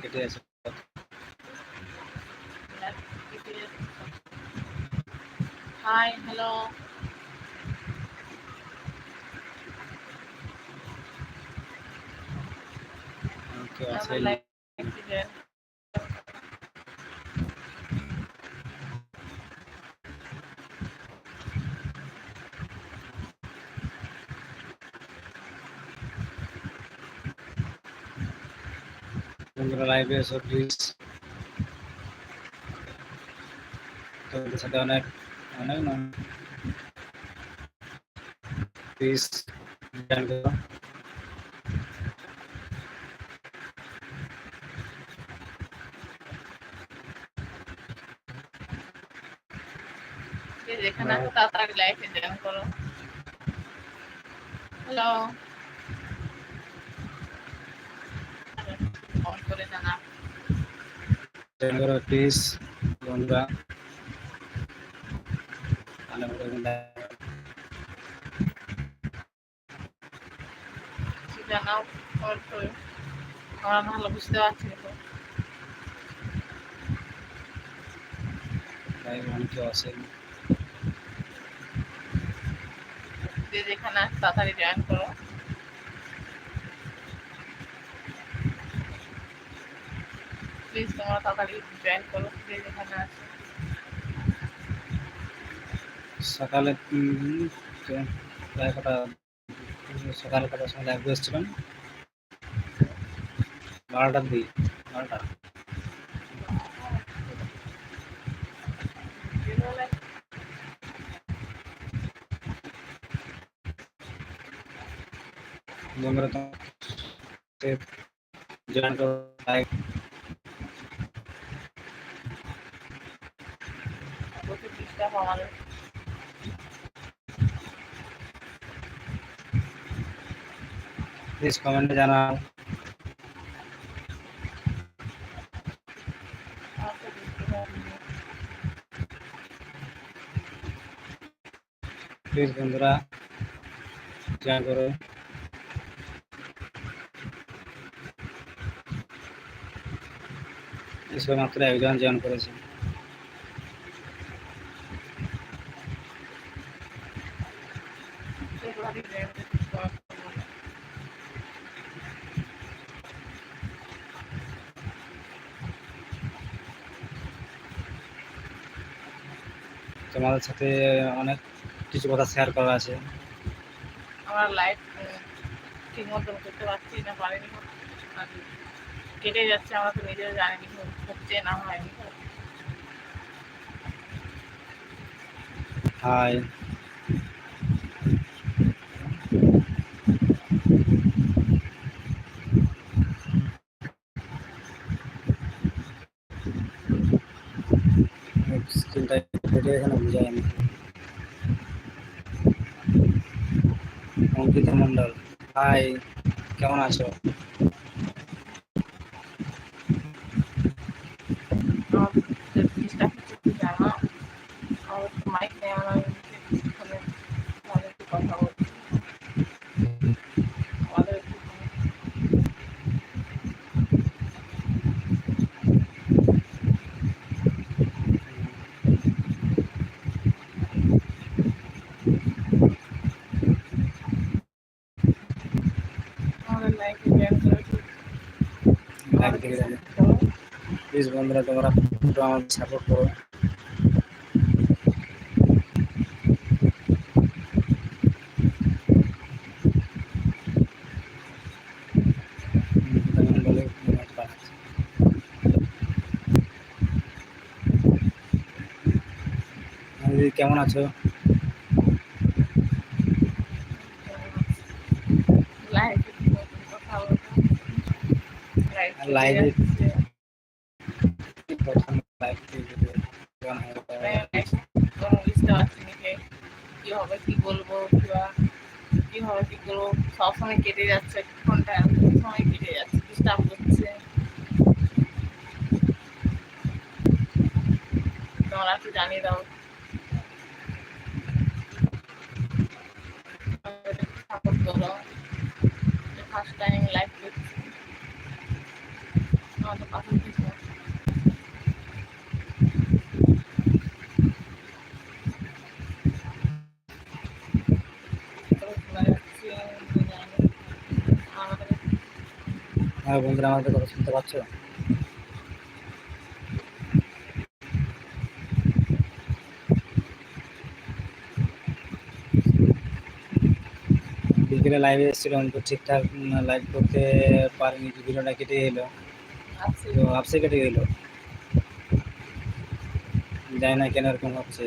কেটে আছে। Hi hello কেউ আছে বন্ধুরা লাইভে এসো প্লিজ তোমাদের সাথে অনেক অনেক না প্লিজ জয়েন করো যেখানে আছো তাড়াতাড়ি লাইফে জয়েন করো হ্যালো ফোন করে জানা বন্ধুরা জানাও আমরা ভালো বুঝতে পারছি যে যেখানে তাড়াতাড়ি জয়েন করো প্লিজ তোমরা তাড়াতাড়ি জয়েন করো যে যেখানে আছে সকালে প্রায় সকালে কটার সময় লাইভ এসেছিলাম। বারোটার দিকে, বারোটা। বন্ধুরা তো জয়েন করো লাইভ প্রচুর ডিস্টার্ব আমাদের প্লিজ কমেন্টে জানাও আমার তো বুঝতে পারিনি। প্লিজ বন্ধুরা জয়েন করো এসব মাত্র একজন জয়েন করেছে সেগুলোরই জয়েন করতে হবে। তোমাদের সাথে অনেক কিছু কথা শেয়ার করা আছে। আমরা লাইফ ঠিক মতন করতে পারছি না পারিনি। কেটে যাচ্ছে আমরা তো নিজেও জানিনি হচ্ছে না হয়নি। হাই স্ক্রিনটা কেটে এখানে বুঝায়নি অঙ্কিতা মন্ডল হাই কেমন আছো আমাদের জিনিসটা কিছু জানা আমাদের তো মাইক নেই আমরা ফোনে ফোনে একটু কথা বলছি আমাদের একটু আমাদের লাইফে জ্ঞান করে থেকে যাবে প্লিজ বন্ধুরা তোমরা সাপোর্ট করো কেমন আছো লাইফে কথা বলব লাইভে লাইফে প্রথম লাইভ কি হবে কি বলব কি হবে কি করব? সবসময় কেটে যাচ্ছে ফোনটা সময় কেটে যাচ্ছে ডিস্টার্ব করছে তোমরা একটু জানিয়ে দাও। সাপোর্ট করো। ফার্স্ট টাইম লাইভ করছি আমাদের পাশে কিছু আমাদের হ্যাঁ বন্ধুরা, আমাদের কথা শুনতে পাচ্ছ? বিকেলে লাইভে এসেছিলাম তো ঠিকঠাক লাইভ করতে পারিনি, ভিডিওটা কেটে এলো। তো আপসে কেটে গেলো জানি না কেন এরকম হচ্ছে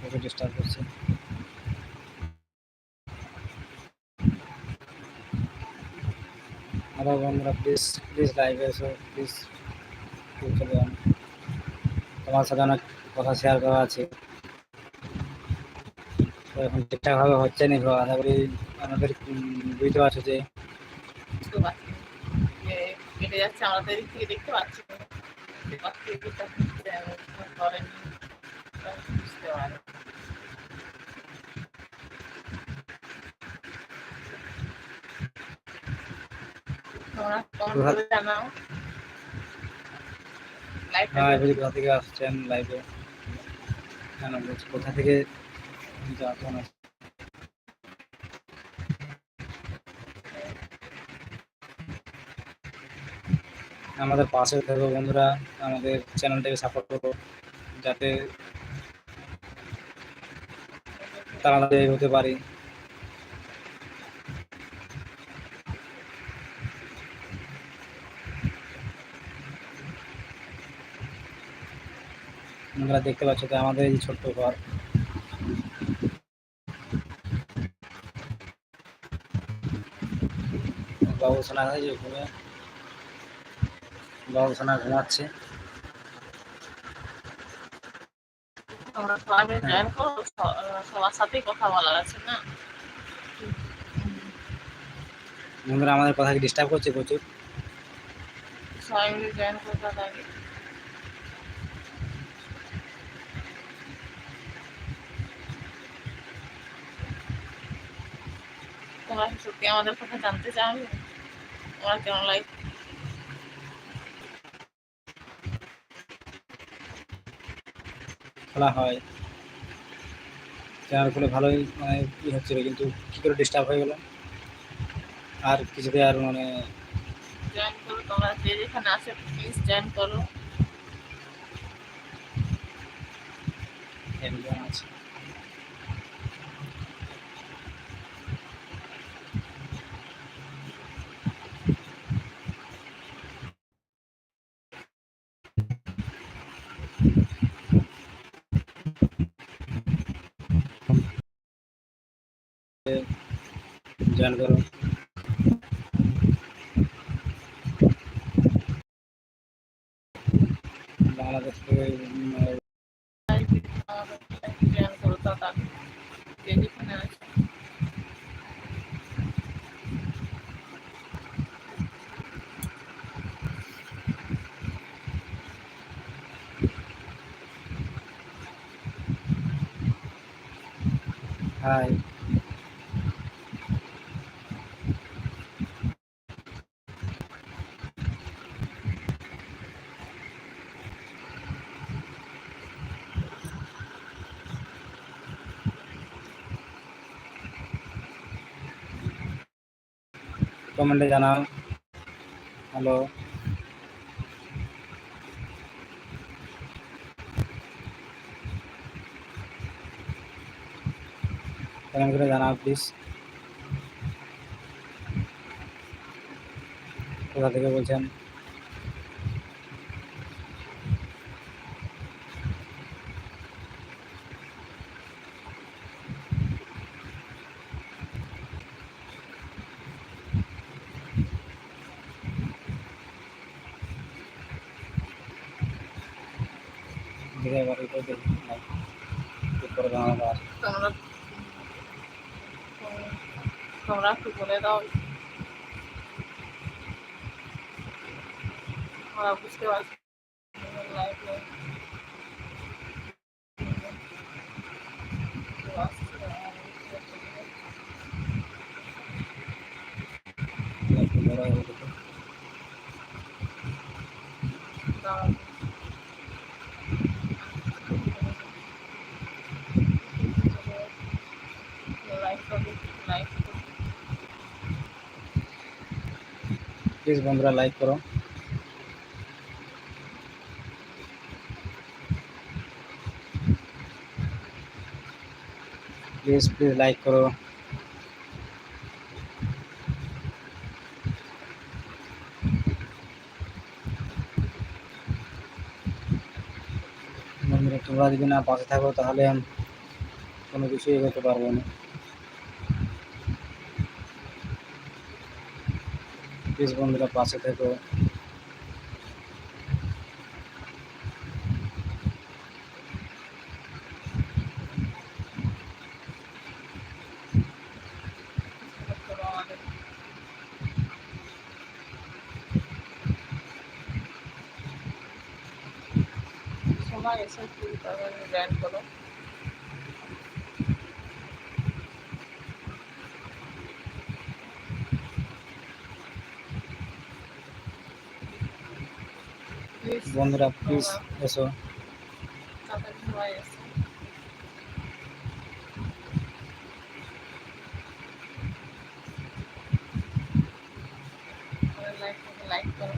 প্রচুর ডিস্টার্ব করছে বন্ধুরা প্লিজ প্লিজ লাইভে এসো প্লিজ চলে তোমার সাথে অনেক কথা শেয়ার করা আছে। তো এখন ঠিকঠাকভাবে হচ্ছে না তো আশা করি আমাদের বুঝতে পারছ যে আমাদের দেখতে পাচ্ছি পাচ্ছি যেটা করেনি বুঝতে পারে তোমরা কমেন্ট করে জানাও লাইভটা হ্যাঁ কোথা থেকে আসছেন লাইভে কেন বলছি কোথা থেকে আমাদের পাশে থাকো বন্ধুরা আমাদের চ্যানেলটাকে সাপোর্ট করো যাতে তাড়াতাড়ি হতে পারি। তোমরা দেখতে পাচ্ছ যে আমাদের এই ছোট্ট ঘর। বাবু সোনা হয়েছে ঘুমে। বাবু সোনা ঘুমাচ্ছে। স- সবার সাথেই কথা বলার আছে না? বন্ধুরা আমাদের কথা কি ডিস্টার্ব করছে প্রচুর। সবাই মিলে জয়েন করতে আগে। তোমরা সত্যি আমাদের কথা জানতে চাও তোমরা কেমন লাইক খোলা হয়। চ্যানেল খুলে ভালোই মানে ই হচ্ছিল কিন্তু কী করে ডিস্টার্ব হয়ে গেল আর কিছুতে আর মানে জয়েন করো তোমরা যে যেখানে আছে প্লিজ জয়েন করো। আছে। জয়েন করো বাংলাদেশ থেকে উম, জয়েন করো তাড়াতাড়ি যে যেখানে আছে হাই কমেন্টে জানাও হ্যালো কমেন্ট করে জানাও প্লিজ কোথা থেকে বলছেন? dog. Well, we still have. Thank you. Please বন্ধুরা লাইক করো প্লিজ প্লিজ লাইক করো বন্ধুরা তোমরা যদি না পাশে থাকো তাহলে আমি কোনো কিছুই এগোতে পারব না প্লিজ বন্ধুরা পাশে থেকো। সবাই এসে ফুল করো প্লিজ বন্ধুরা প্লিজ এসো লাইক করো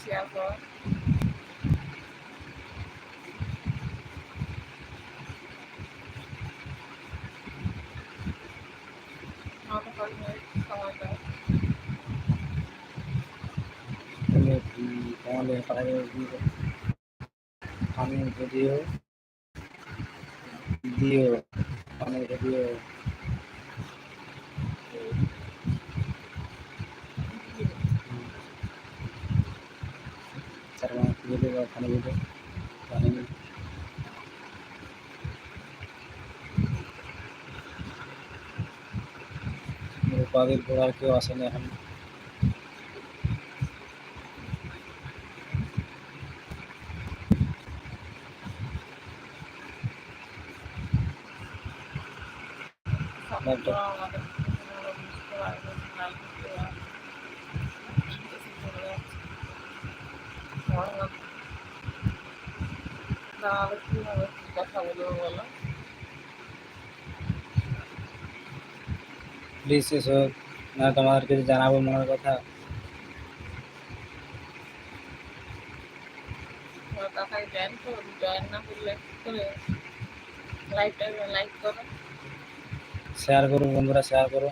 শেয়ার করো আমাকে পাঁচ মিনিট সময় দাও তুমি উম, তোমাদের পাঠাবে আমি ভিডিও দিও আমি ভিডিও স্যার আমার ভিডিও বা ওখানে ভিডিও জানি রূপাদের পর আর কেউ আসেনি এখন সাপোর্ট করো আমাদের আমরা বুঝতে পারব লাইক করতে পারব বেশি চলে যাচ্ছে দাঁড়ালে কীভাবে কী কথা বলব বলো প্লিজ এসো না তোমাদেরকে যে জানাব মনের কথা? তাড়াতাড়ি জয়েন করো জয়েন না করলে করে লাইকটা লাইক করো। শেয়ার করো বন্ধুরা শেয়ার করো।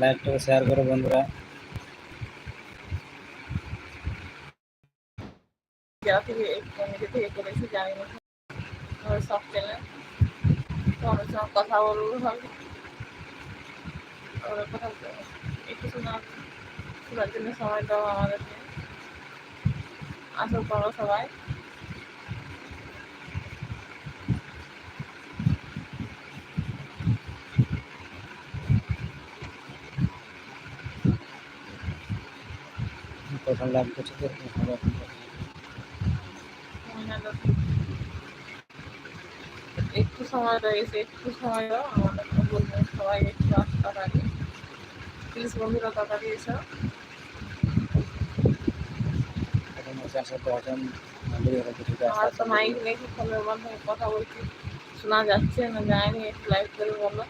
লাইভটাকে শেয়ার করো বন্ধুরা। যারা থেকে নিজে থেকে করেছি জানি না। সব চ্যানেল তোমাদের সঙ্গে কথা বলব ওরা কথা বলব। একটু শোনা শোনার জন্য সময় দাও আমাদেরকে আসো করো সবাই প্রথম লাইভ করছি তো ভালো কথা। একটু সময় রয়েছে একটু সময় বলব সবাই একটু আসো তাড়াতাড়ি প্লিজ বন্ধুরা তাড়াতাড়ি এসো। আমার তো মাইক রেখে ফোনের মাধ্যমে কথা বলছি। শোনা যাচ্ছে না যায়নি একটু লাইভ করে বলো।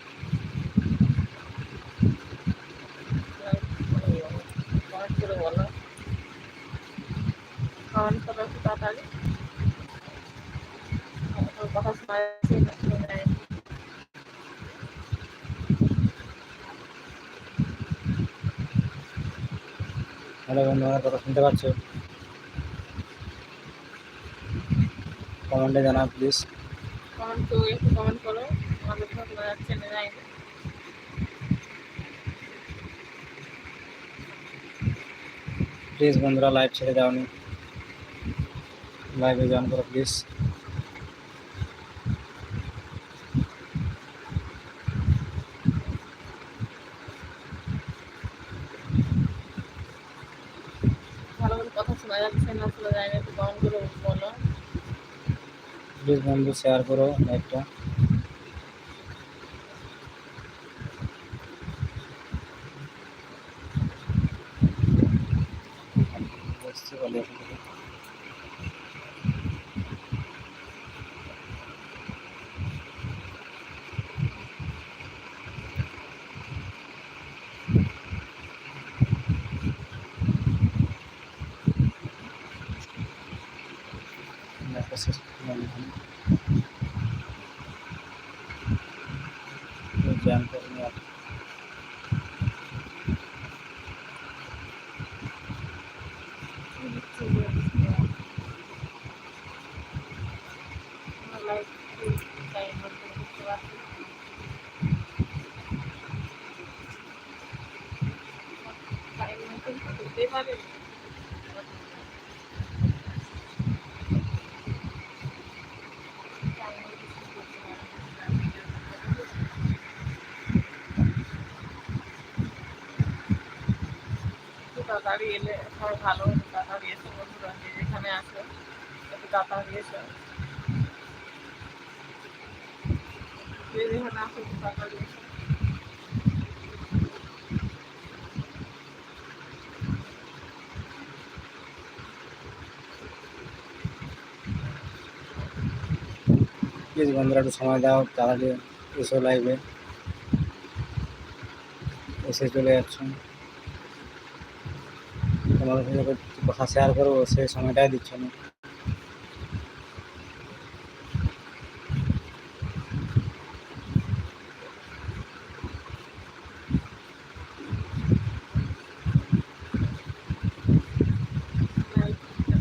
কমেন্ট করে বলো। কমেন্ট করো একটু তাড়াতাড়ি। কথা শোনা যাচ্ছে না শোনা যায়নি হ্যালো বন্ধু আমার কথা শুনতে পাচ্ছ। কমেন্টে জানা প্লিজ কমেন্ট একটু কমেন্ট করো। আমাদের কথা শোনা যাচ্ছে না প্লিজ বন্ধুরা লাইভ ছেড়ে দাওনি লাইভে জয়েন করো প্লিজ ভালো করে কথা শোনা যাচ্ছে না শোনা যায় না একটু কমেন্ট করে বলো প্লিজ বন্ধু শেয়ার করো লাইভটা তাড়াতাড়ি এলে সবাই ভালো হতো তাড়াতাড়ি এসে বন্ধুরা যে যেখানে আসে একটু তাড়াতাড়ি এসে যে যেখানে আসে, একটু তাড়াতাড়ি এসে প্লিজ বন্ধুরা, একটু সময় দাও, তাড়াতাড়ি এসো লাইভে এসে চলে যাচ্ছ। তোমাদের সাথে একটু কথা শেয়ার করব সেই সময়টাই দিচ্ছ না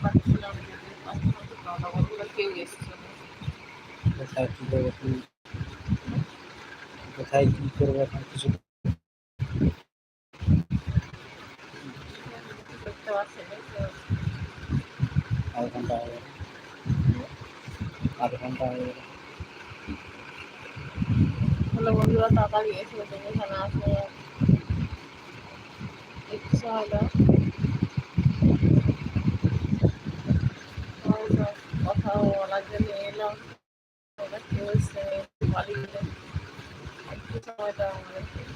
পাচ্ছিলাম না বন্ধুরা কেউ এসছে না কোথায় কী করব কি কোথায় কী করব এখন কিছু করতে পারছে না তো আধ ঘণ্টা হয়ে গেল আধ ঘণ্টা হয়ে গেল হলো বন্ধুরা তাড়াতাড়ি এসে তো এখানে আসলে ইচ্ছা হলো হয়তো বলার জন্য এলাম ওরা কেউ গেলে একটু সময় দাও আমাদেরকে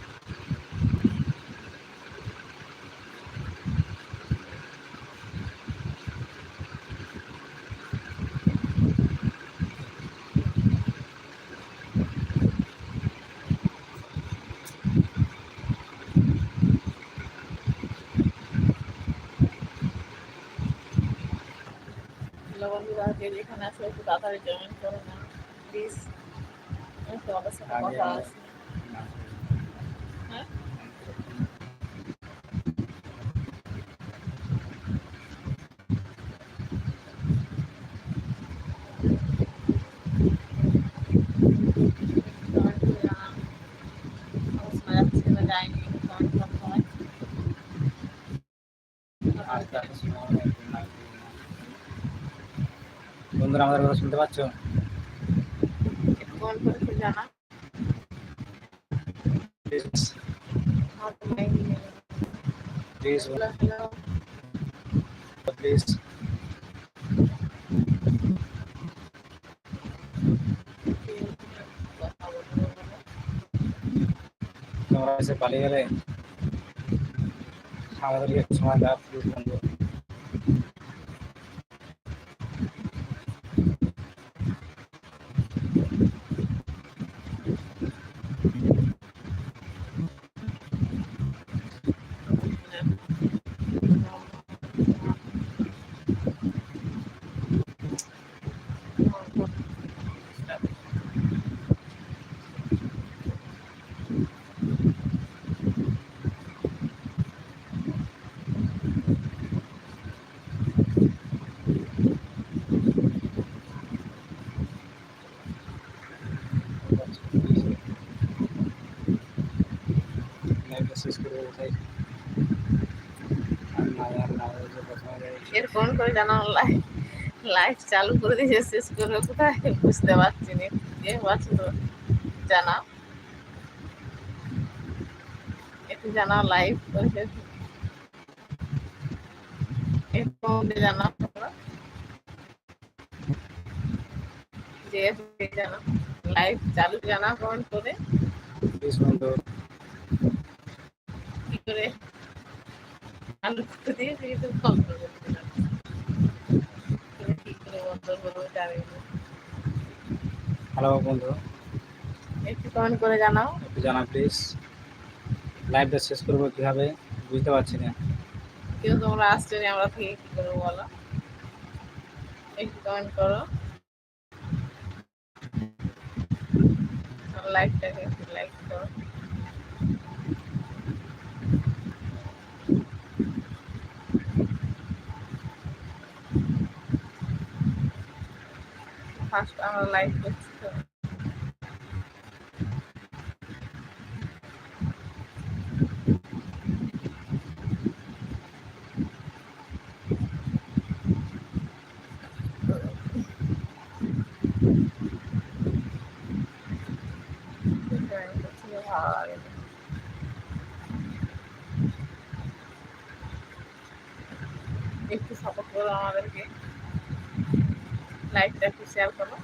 একটু তাড়াতাড়ি জয়েন করো না প্লিজ তোমাদের সাথে আগে কথা আমরা- আছে হ্যাঁ কমেন্ট করে জানান আমার শোনা যাচ্ছে না যায়নি কমেন্ট করতে হয় আজকে এত সময় নেই, না, বন্ধুরা আমাদের কথা শুনতে পাচ্ছ একটু কমেন্ট করে একটু জানা প্লিজ আমার তো মাইন্ড নেই প্লিজ হ্যালো হ্যালো প্লিজ কথা বলব তোমরা এসে পালিয়ে গেলে আমাদেরকে একটু সময় দাও প্লিজ বন্ধু লাইভটা করে দেবো এর ফোন করে জানা লাইভ লাইভ চালু করে দিয়ে শেষ করবে কোথায় বুঝতে পারছি না যে পারছি তো জানাও একটু জানাও লাইভ একটু জানাও তোমরা। যে জানাও লাইভ চালু জানাও কমেন্ট করে করে। চালু করে দিয়ে কিন্তু ফোন করবে কি করে বন্ধ করব জানি হ্যালো বন্ধু। একটু কমেন্ট করে জানাও। একটু জানা প্লিজ লাইভটা শেষ করব কীভাবে বুঝতে পারছি না। কেউ তোমরা আসছো না আমরা থেকে কি করব বলো? একটু কমেন্ট করো। লাইকটাকে ফার্স্ট আমরা লাইক করছি তো জয়েন করছি ভালো লাগে না। একটু সাপোর্ট করো আমাদেরকে লাইকটা একটু শেয়ার করো।